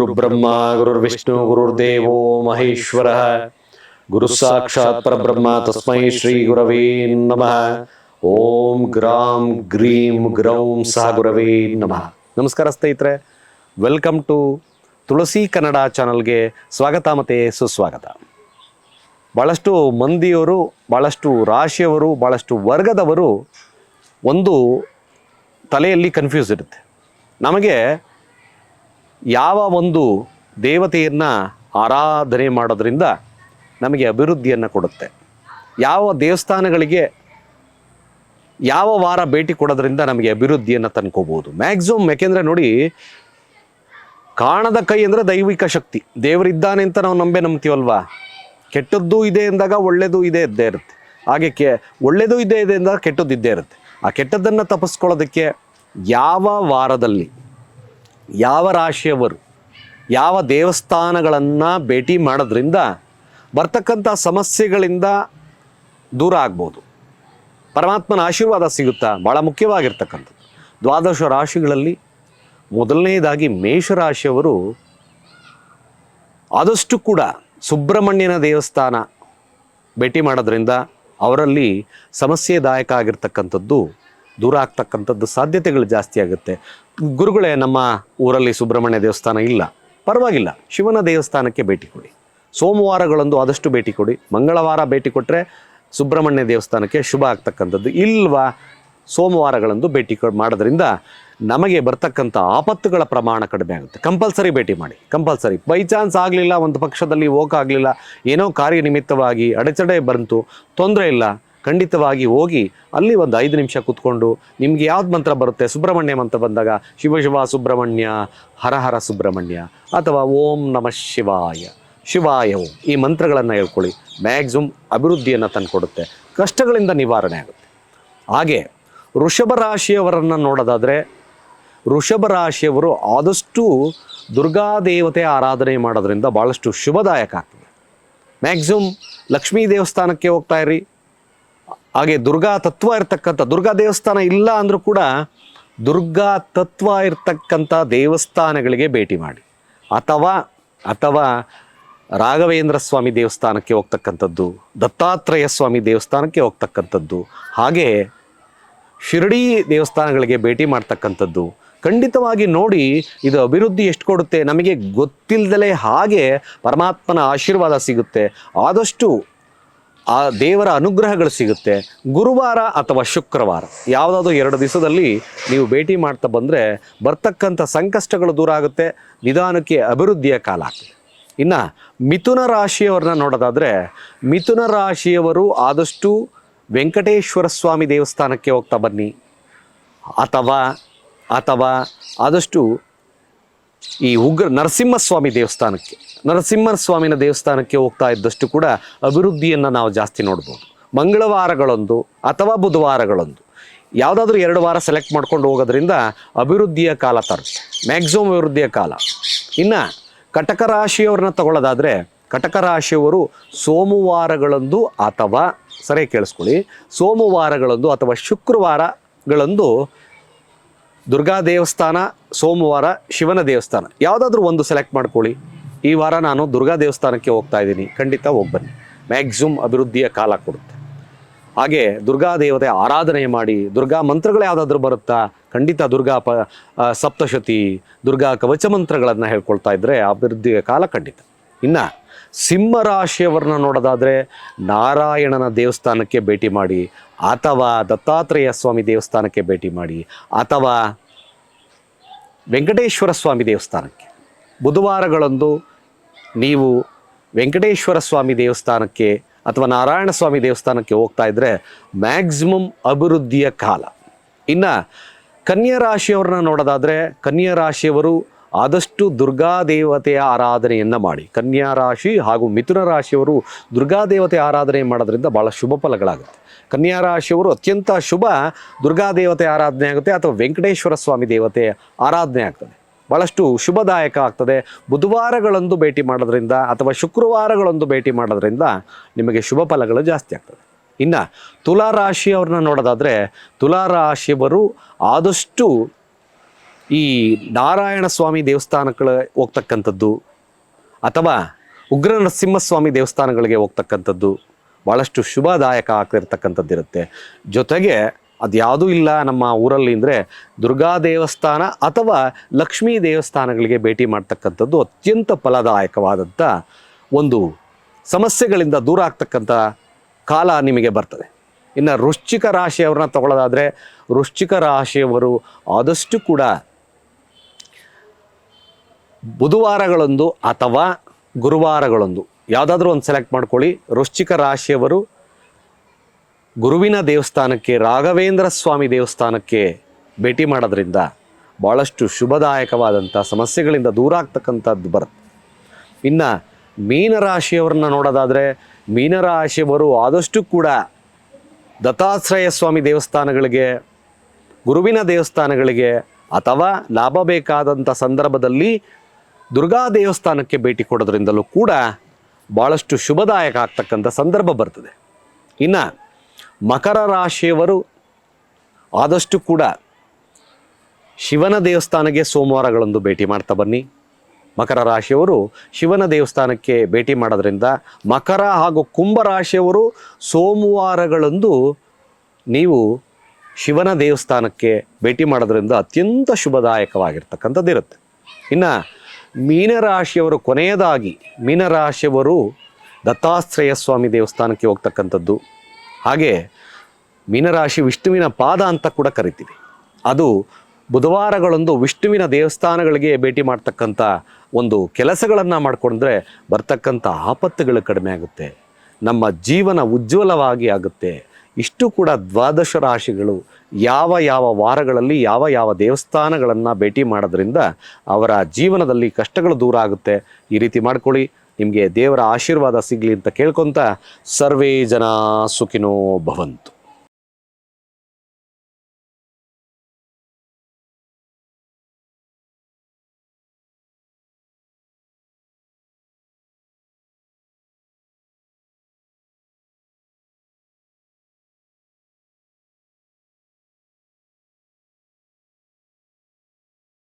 ಗುರು ಬ್ರಹ್ಮ ಗುರುರ್ವಿಷ್ಣು, ಗುರುರ್ದೇವೋ ಮಹೇಶ್ವರ. ಗುರು ಸಾಕ್ಷಾತ್ ಪರಬ್ರಹ್ಮ, ತಸ್ಮೈ ಶ್ರೀ ಗುರವೇ ನಮಃ. ಓಂ ಗ್ರಾಂ ಗ್ರೀಂ ಗ್ರೌಂ ಸಹ ಗುರವೇ ನಮಃ. ನಮಸ್ಕಾರ ಸ್ನೇಹಿತರೆ, ವೆಲ್ಕಮ್ ಟು ತುಳಸಿ ಕನ್ನಡ ಚಾನಲ್ಗೆ ಸ್ವಾಗತ ಮತ್ತು ಸುಸ್ವಾಗತ. ಭಾಳಷ್ಟು ಮಂದಿಯವರು ಭಾಳಷ್ಟು ರಾಶಿಯವರು ಭಾಳಷ್ಟು ವರ್ಗದವರು ಒಂದು ತಲೆಯಲ್ಲಿ ಕನ್ಫ್ಯೂಸ್ ಇರುತ್ತೆ. ನಮಗೆ ಯಾವ ಒಂದು ದೇವತೆಯನ್ನು ಆರಾಧನೆ ಮಾಡೋದ್ರಿಂದ ನಮಗೆ ಅಭಿವೃದ್ಧಿಯನ್ನು ಕೊಡುತ್ತೆ. ಯಾವ ದೇವಸ್ಥಾನಗಳಿಗೆ ಯಾವ ವಾರ ಭೇಟಿ ಕೊಡೋದ್ರಿಂದ ನಮಗೆ ಅಭಿವೃದ್ಧಿಯನ್ನು ತಂದ್ಕೋಬೋದು. ಮ್ಯಾಕ್ಸಿಮಮ್ ಯಾಕೆಂದರೆ ನೋಡಿ, ಕಾಣದ ಕೈ ಅಂದರೆ ದೈವಿಕ ಶಕ್ತಿ. ದೇವರಿದ್ದಾನೆ ಅಂತ ನಾವು ನಂಬೆ ನಂಬ್ತೀವಲ್ವಾ? ಕೆಟ್ಟದ್ದು ಇದೆ ಎಂದಾಗ ಒಳ್ಳೆಯದು ಇದೆ ಇದ್ದೇ ಇರುತ್ತೆ. ಹಾಗೆ ಕೆ ಒಳ್ಳೆಯದು ಇದೆ ಇದೆ ಎಂದಾಗ ಕೆಟ್ಟದ್ದು ಇದ್ದೇ ಇರುತ್ತೆ. ಆ ಕೆಟ್ಟದ್ದನ್ನು ತಪ್ಪಿಸ್ಕೊಳ್ಳೋದಕ್ಕೆ ಯಾವ ವಾರದಲ್ಲಿ ಯಾವ ರಾಶಿಯವರು ಯಾವ ದೇವಸ್ಥಾನಗಳನ್ನು ಭೇಟಿ ಮಾಡೋದ್ರಿಂದ ಬರ್ತಕ್ಕಂಥ ಸಮಸ್ಯೆಗಳಿಂದ ದೂರ ಆಗ್ಬೋದು. ಪರಮಾತ್ಮನ ಆಶೀರ್ವಾದ ಸಿಗುತ್ತಾ? ಭಾಳ ಮುಖ್ಯವಾಗಿರ್ತಕ್ಕಂಥದ್ದು. ದ್ವಾದಶ ರಾಶಿಗಳಲ್ಲಿ ಮೊದಲನೇದಾಗಿ ಮೇಷರಾಶಿಯವರು ಆದಷ್ಟು ಕೂಡ ಸುಬ್ರಹ್ಮಣ್ಯನ ದೇವಸ್ಥಾನ ಭೇಟಿ ಮಾಡೋದ್ರಿಂದ ಅವರಲ್ಲಿ ಸಮಸ್ಯೆದಾಯಕ ಆಗಿರ್ತಕ್ಕಂಥದ್ದು, ದೂರ ಆಗ್ತಕ್ಕಂಥದ್ದು ಸಾಧ್ಯತೆಗಳು ಜಾಸ್ತಿ ಆಗುತ್ತೆ. ಗುರುಗಳೇ, ನಮ್ಮ ಊರಲ್ಲಿ ಸುಬ್ರಹ್ಮಣ್ಯ ದೇವಸ್ಥಾನ ಇಲ್ಲ. ಪರವಾಗಿಲ್ಲ. ಶಿವನ ದೇವಸ್ಥಾನಕ್ಕೆ ಭೇಟಿ ಕೊಡಿ. ಸೋಮವಾರಗಳಂದು ಆದಷ್ಟು ಭೇಟಿ ಕೊಡಿ. ಮಂಗಳವಾರ ಭೇಟಿ ಕೊಟ್ಟರೆ ಸುಬ್ರಹ್ಮಣ್ಯ ದೇವಸ್ಥಾನಕ್ಕೆ ಶುಭ ಆಗ್ತಕ್ಕಂಥದ್ದು ಇಲ್ವಾ? ಸೋಮವಾರಗಳಂದು ಭೇಟಿ ಮಾಡೋದ್ರಿಂದ ನಮಗೆ ಬರ್ತಕ್ಕಂಥ ಆಪತ್ತುಗಳ ಪ್ರಮಾಣ ಕಡಿಮೆ ಆಗುತ್ತೆ. ಕಂಪಲ್ಸರಿ ಭೇಟಿ ಮಾಡಿ. ಕಂಪಲ್ಸರಿ. ಬೈ ಚಾನ್ಸ್ ಆಗಲಿಲ್ಲ, ಒಂದು ಪಕ್ಷದಲ್ಲಿ ಹೋಗೋಕ್ಕಾಗಲಿಲ್ಲ ಏನೋ ಕಾರ್ಯನಿಮಿತ್ತವಾಗಿ ಅಡೆತಡೆ ಬಂತು, ತೊಂದರೆ ಇಲ್ಲ. ಖಂಡಿತವಾಗಿ ಹೋಗಿ ಅಲ್ಲಿ ಒಂದು ಐದು ನಿಮಿಷ ಕೂತ್ಕೊಂಡು ನಿಮಗೆ ಯಾವ್ದು ಮಂತ್ರ ಬರುತ್ತೆ? ಸುಬ್ರಹ್ಮಣ್ಯ ಮಂತ್ರ ಬಂದಾಗ ಶಿವ ಶಿವ ಸುಬ್ರಹ್ಮಣ್ಯ, ಹರ ಹರ ಸುಬ್ರಹ್ಮಣ್ಯ ಅಥವಾ ಓಂ ನಮಃ ಶಿವಾಯ. ಶಿವಾಯ ಓಂ. ಈ ಮಂತ್ರಗಳನ್ನು ಹೇಳ್ಕೊಳ್ಳಿ. ಮ್ಯಾಕ್ಸಿಮಮ್ ಅಭಿವೃದ್ಧಿಯನ್ನು ತಂದುಕೊಡುತ್ತೆ. ಕಷ್ಟಗಳಿಂದ ನಿವಾರಣೆ ಆಗುತ್ತೆ. ಹಾಗೆ ವೃಷಭ ರಾಶಿಯವರನ್ನು ನೋಡೋದಾದರೆ ವೃಷಭ ರಾಶಿಯವರು ಆದಷ್ಟು ದುರ್ಗಾದೇವತೆ ಆರಾಧನೆ ಮಾಡೋದ್ರಿಂದ ಭಾಳಷ್ಟು ಶುಭದಾಯಕ ಆಗ್ತದೆ. ಮ್ಯಾಕ್ಸಿಮಮ್ ಲಕ್ಷ್ಮೀ ದೇವಸ್ಥಾನಕ್ಕೆ ಹೋಗ್ತಾ ಇರಿ. ಹಾಗೆ ದುರ್ಗಾ ತತ್ವ ಇರ್ತಕ್ಕಂಥ, ದುರ್ಗಾ ದೇವಸ್ಥಾನ ಇಲ್ಲ ಅಂದರೂ ಕೂಡ ದುರ್ಗಾ ತತ್ವ ಇರ್ತಕ್ಕಂಥ ದೇವಸ್ಥಾನಗಳಿಗೆ ಭೇಟಿ ಮಾಡಿ. ಅಥವಾ ಅಥವಾ ರಾಘವೇಂದ್ರ ಸ್ವಾಮಿ ದೇವಸ್ಥಾನಕ್ಕೆ ಹೋಗ್ತಕ್ಕಂಥದ್ದು, ದತ್ತಾತ್ರೇಯ ಸ್ವಾಮಿ ದೇವಸ್ಥಾನಕ್ಕೆ ಹೋಗ್ತಕ್ಕಂಥದ್ದು, ಹಾಗೆ ಶಿರಡಿ ದೇವಸ್ಥಾನಗಳಿಗೆ ಭೇಟಿ ಮಾಡ್ತಕ್ಕಂಥದ್ದು. ಖಂಡಿತವಾಗಿ ನೋಡಿ ಇದು ಅಭಿವೃದ್ಧಿ ಎಷ್ಟು ಕೊಡುತ್ತೆ ನಮಗೆ ಗೊತ್ತಿಲ್ಲದಲೇ ಹಾಗೆ ಪರಮಾತ್ಮನ ಆಶೀರ್ವಾದ ಸಿಗುತ್ತೆ. ಆದಷ್ಟು ಆ ದೇವರ ಅನುಗ್ರಹಗಳು ಸಿಗುತ್ತೆ ಗುರುವಾರ ಅಥವಾ ಶುಕ್ರವಾರ. ಯಾವುದಾದ್ರೂ ಎರಡು ದಿವಸದಲ್ಲಿ ನೀವು ಭೇಟಿ ಮಾಡ್ತಾ ಬಂದರೆ ಬರ್ತಕ್ಕಂಥ ಸಂಕಷ್ಟಗಳು ದೂರ ಆಗುತ್ತೆ, ನಿಧಾನಕ್ಕೆ ಅಭಿವೃದ್ಧಿಯ ಕಾಲ ಆಗ್ತದೆ. ಇನ್ನು ಮಿಥುನ ರಾಶಿಯವರನ್ನ ನೋಡೋದಾದರೆ, ಮಿಥುನ ರಾಶಿಯವರು ಆದಷ್ಟು ವೆಂಕಟೇಶ್ವರ ಸ್ವಾಮಿ ದೇವಸ್ಥಾನಕ್ಕೆ ಹೋಗ್ತಾ ಬನ್ನಿ. ಅಥವಾ ಅಥವಾ ಆದಷ್ಟು ಈ ಉಗ್ರ ನರಸಿಂಹಸ್ವಾಮಿ ದೇವಸ್ಥಾನಕ್ಕೆ, ನರಸಿಂಹಸ್ವಾಮಿನ ದೇವಸ್ಥಾನಕ್ಕೆ ಹೋಗ್ತಾ ಇದ್ದಷ್ಟು ಕೂಡ ಅಭಿವೃದ್ಧಿಯನ್ನು ನಾವು ಜಾಸ್ತಿ ನೋಡ್ಬೋದು. ಮಂಗಳವಾರಗಳೊಂದು ಅಥವಾ ಬುಧವಾರಗಳೊಂದು ಯಾವುದಾದ್ರೂ ಎರಡು ವಾರ ಸೆಲೆಕ್ಟ್ ಮಾಡ್ಕೊಂಡು ಹೋಗೋದ್ರಿಂದ ಅಭಿವೃದ್ಧಿಯ ಕಾಲ ತರುತ್ತೆ. ಮ್ಯಾಕ್ಸಿಮಮ್ ಅಭಿವೃದ್ಧಿಯ ಕಾಲ. ಇನ್ನು ಕಟಕ ರಾಶಿಯವ್ರನ್ನ ತಗೊಳ್ಳೋದಾದರೆ, ಕಟಕ ರಾಶಿಯವರು ಸೋಮವಾರಗಳಂದು ಅಥವಾ ಸರಿ ಕೇಳಿಸ್ಕೊಳ್ಳಿ, ಸೋಮವಾರಗಳಂದು ಅಥವಾ ಶುಕ್ರವಾರಗಳಂದು ದುರ್ಗಾ ದೇವಸ್ಥಾನ, ಸೋಮವಾರ ಶಿವನ ದೇವಸ್ಥಾನ. ಯಾವುದಾದ್ರೂ ಒಂದು ಸೆಲೆಕ್ಟ್ ಮಾಡ್ಕೊಳ್ಳಿ. ಈ ವಾರ ನಾನು ದುರ್ಗಾ ದೇವಸ್ಥಾನಕ್ಕೆ ಹೋಗ್ತಾ ಇದ್ದೀನಿ. ಖಂಡಿತ ಹೋಗಿ ಬನ್ನಿ. ಮ್ಯಾಕ್ಸಿಮಮ್ ಅಭಿವೃದ್ಧಿಯ ಕಾಲ ಕೊಡುತ್ತೆ. ಹಾಗೆ ದುರ್ಗಾ ದೇವತೆ ಆರಾಧನೆ ಮಾಡಿ, ದುರ್ಗಾ ಮಂತ್ರಗಳು ಯಾವುದಾದ್ರೂ ಬರುತ್ತಾ? ಖಂಡಿತ ದುರ್ಗಾ ಪ ಸಪ್ತಶತಿ, ದುರ್ಗಾ ಕವಚ ಮಂತ್ರಗಳನ್ನು ಹೇಳ್ಕೊಳ್ತಾ ಇದ್ದರೆ ಅಭಿವೃದ್ಧಿಯ ಕಾಲ ಖಂಡಿತ. ಇನ್ನು ಸಿಂಹರಾಶಿಯವ್ರನ್ನ ನೋಡೋದಾದರೆ ನಾರಾಯಣನ ದೇವಸ್ಥಾನಕ್ಕೆ ಭೇಟಿ ಮಾಡಿ ಅಥವಾ ದತ್ತಾತ್ರೇಯ ಸ್ವಾಮಿ ದೇವಸ್ಥಾನಕ್ಕೆ ಭೇಟಿ ಮಾಡಿ, ಅಥವಾ ವೆಂಕಟೇಶ್ವರ ಸ್ವಾಮಿ ದೇವಸ್ಥಾನಕ್ಕೆ. ಬುಧವಾರಗಳಂದು ನೀವು ವೆಂಕಟೇಶ್ವರ ಸ್ವಾಮಿ ದೇವಸ್ಥಾನಕ್ಕೆ ಅಥವಾ ನಾರಾಯಣ ಸ್ವಾಮಿ ದೇವಸ್ಥಾನಕ್ಕೆ ಹೋಗ್ತಾ ಇದ್ದರೆ ಮ್ಯಾಕ್ಸಿಮಮ್ ಅಭಿವೃದ್ಧಿಯ ಕಾಲ. ಇನ್ನು ಕನ್ಯಾ ರಾಶಿಯವ್ರನ್ನ ನೋಡೋದಾದರೆ ಕನ್ಯಾ ರಾಶಿಯವರು ಆದಷ್ಟು ದುರ್ಗಾ ದೇವತೆಯ ಆರಾಧನೆಯನ್ನು ಮಾಡಿ. ಕನ್ಯಾ ರಾಶಿ ಹಾಗೂ ಮಿಥುನ ರಾಶಿಯವರು ದುರ್ಗಾದೇವತೆ ಆರಾಧನೆ ಮಾಡೋದ್ರಿಂದ ಭಾಳ ಶುಭ ಫಲಗಳಾಗುತ್ತೆ. ಕನ್ಯಾ ರಾಶಿಯವರು ಅತ್ಯಂತ ಶುಭ ದುರ್ಗಾದೇವತೆ ಆರಾಧನೆ ಆಗುತ್ತೆ ಅಥವಾ ವೆಂಕಟೇಶ್ವರ ಸ್ವಾಮಿ ದೇವತೆ ಆರಾಧನೆ ಆಗ್ತದೆ. ಭಾಳಷ್ಟು ಶುಭದಾಯಕ ಆಗ್ತದೆ. ಬುಧವಾರಗಳಂದು ಭೇಟಿ ಮಾಡೋದ್ರಿಂದ ಅಥವಾ ಶುಕ್ರವಾರಗಳಂದು ಭೇಟಿ ಮಾಡೋದ್ರಿಂದ ನಿಮಗೆ ಶುಭ ಫಲಗಳು ಜಾಸ್ತಿ ಆಗ್ತದೆ. ಇನ್ನು ತುಲಾ ರಾಶಿಯವ್ರನ್ನ ನೋಡೋದಾದರೆ ತುಲಾ ರಾಶಿಯವರು ಆದಷ್ಟು ಈ ನಾರಾಯಣ ಸ್ವಾಮಿ ದೇವಸ್ಥಾನಗಳ ಹೋಗ್ತಕ್ಕಂಥದ್ದು ಅಥವಾ ಉಗ್ರ ನರಸಿಂಹಸ್ವಾಮಿ ದೇವಸ್ಥಾನಗಳಿಗೆ ಹೋಗ್ತಕ್ಕಂಥದ್ದು ಭಾಳಷ್ಟು ಶುಭದಾಯಕ ಆಗ್ತಿರ್ತಕ್ಕಂಥದ್ದಿರುತ್ತೆ. ಜೊತೆಗೆ ಅದ್ಯಾವುದೂ ಇಲ್ಲ ನಮ್ಮ ಊರಲ್ಲಿ ಅಂದರೆ ದುರ್ಗಾ ದೇವಸ್ಥಾನ ಅಥವಾ ಲಕ್ಷ್ಮೀ ದೇವಸ್ಥಾನಗಳಿಗೆ ಭೇಟಿ ಮಾಡ್ತಕ್ಕಂಥದ್ದು ಅತ್ಯಂತ ಫಲದಾಯಕವಾದಂಥ ಒಂದು ಸಮಸ್ಯೆಗಳಿಂದ ದೂರ ಆಗ್ತಕ್ಕಂಥ ಕಾಲ ನಿಮಗೆ ಬರ್ತದೆ. ಇನ್ನು ವೃಶ್ಚಿಕ ರಾಶಿಯವ್ರನ್ನ ತಗೊಳ್ಳೋದಾದರೆ ವೃಶ್ಚಿಕ ರಾಶಿಯವರು ಆದಷ್ಟು ಕೂಡ ಬುಧವಾರಗಳೊಂದು ಅಥವಾ ಗುರುವಾರಗಳೊಂದು. ಯಾವುದಾದ್ರೂ ಒಂದು ಸೆಲೆಕ್ಟ್ ಮಾಡ್ಕೊಳ್ಳಿ. ವೃಶ್ಚಿಕ ರಾಶಿಯವರು ಗುರುವಿನ ದೇವಸ್ಥಾನಕ್ಕೆ, ರಾಘವೇಂದ್ರ ಸ್ವಾಮಿ ದೇವಸ್ಥಾನಕ್ಕೆ ಭೇಟಿ ಮಾಡೋದ್ರಿಂದ ಭಾಳಷ್ಟು ಶುಭದಾಯಕವಾದಂಥ ಸಮಸ್ಯೆಗಳಿಂದ ದೂರ ಆಗ್ತಕ್ಕಂಥದ್ದು ಬರುತ್ತೆ. ಇನ್ನು ಮೀನರಾಶಿಯವರನ್ನ ನೋಡೋದಾದರೆ ಮೀನರಾಶಿಯವರು ಆದಷ್ಟು ಕೂಡ ದತ್ತಾಶ್ರಯ ಸ್ವಾಮಿ ದೇವಸ್ಥಾನಗಳಿಗೆ, ಗುರುವಿನ ದೇವಸ್ಥಾನಗಳಿಗೆ ಅಥವಾ ಲಾಭ ಬೇಕಾದಂಥ ಸಂದರ್ಭದಲ್ಲಿ ದುರ್ಗಾ ದೇವಸ್ಥಾನಕ್ಕೆ ಭೇಟಿ ಕೊಡೋದ್ರಿಂದಲೂ ಕೂಡ ಭಾಳಷ್ಟು ಶುಭದಾಯಕ ಆಗ್ತಕ್ಕಂಥ ಸಂದರ್ಭ ಬರ್ತದೆ. ಇನ್ನು ಮಕರ ರಾಶಿಯವರು ಆದಷ್ಟು ಕೂಡ ಶಿವನ ದೇವಸ್ಥಾನಕ್ಕೆ ಸೋಮವಾರಗಳಂದು ಭೇಟಿ ಮಾಡ್ತಾ ಬನ್ನಿ. ಮಕರ ರಾಶಿಯವರು ಶಿವನ ದೇವಸ್ಥಾನಕ್ಕೆ ಭೇಟಿ ಮಾಡೋದ್ರಿಂದ ಮಕರ ಹಾಗೂ ಕುಂಭ ರಾಶಿಯವರು ಸೋಮವಾರಗಳಂದು ನೀವು ಶಿವನ ದೇವಸ್ಥಾನಕ್ಕೆ ಭೇಟಿ ಮಾಡೋದ್ರಿಂದ ಅತ್ಯಂತ ಶುಭದಾಯಕವಾಗಿರ್ತಕ್ಕಂಥದ್ದು ಇರುತ್ತೆ ಇನ್ನು ಮೀನರಾಶಿಯವರು ಕೊನೆಯದಾಗಿ ಮೀನರಾಶಿಯವರು ದತ್ತಾಶ್ರಯ ಸ್ವಾಮಿ ದೇವಸ್ಥಾನಕ್ಕೆ ಹೋಗ್ತಕ್ಕಂಥದ್ದು. ಹಾಗೆ ಮೀನರಾಶಿ ವಿಷ್ಣುವಿನ ಪಾದ ಅಂತ ಕೂಡ ಕರಿತೀವಿ. ಅದು ಬುಧವಾರಗಳಂದು ವಿಷ್ಣುವಿನ ದೇವಸ್ಥಾನಗಳಿಗೆ ಭೇಟಿ ಮಾಡ್ತಕ್ಕಂಥ ಒಂದು ಕೆಲಸಗಳನ್ನು ಮಾಡಿಕೊಂಡ್ರೆ ಬರ್ತಕ್ಕಂಥ ಆಪತ್ತುಗಳು ಕಡಿಮೆ ಆಗುತ್ತೆ. ನಮ್ಮ ಜೀವನ ಉಜ್ವಲವಾಗಿ ಆಗುತ್ತೆ. ಇಷ್ಟು ಕೂಡ ದ್ವಾದಶ ರಾಶಿಗಳು ಯಾವ ಯಾವ ವಾರಗಳಲ್ಲಿ ಯಾವ ಯಾವ ದೇವಸ್ಥಾನಗಳನ್ನು ಭೇಟಿ ಮಾಡೋದ್ರಿಂದ ಅವರ ಜೀವನದಲ್ಲಿ ಕಷ್ಟಗಳು ದೂರ ಆಗುತ್ತೆ. ಈ ರೀತಿ ಮಾಡ್ಕೊಳ್ಳಿ. ನಿಮಗೆ ದೇವರ ಆಶೀರ್ವಾದ ಸಿಗಲಿ ಅಂತ ಕೇಳ್ಕೊತ ಸರ್ವೇ ಜನ ಸುಖಿನೋ ಭವಂತು.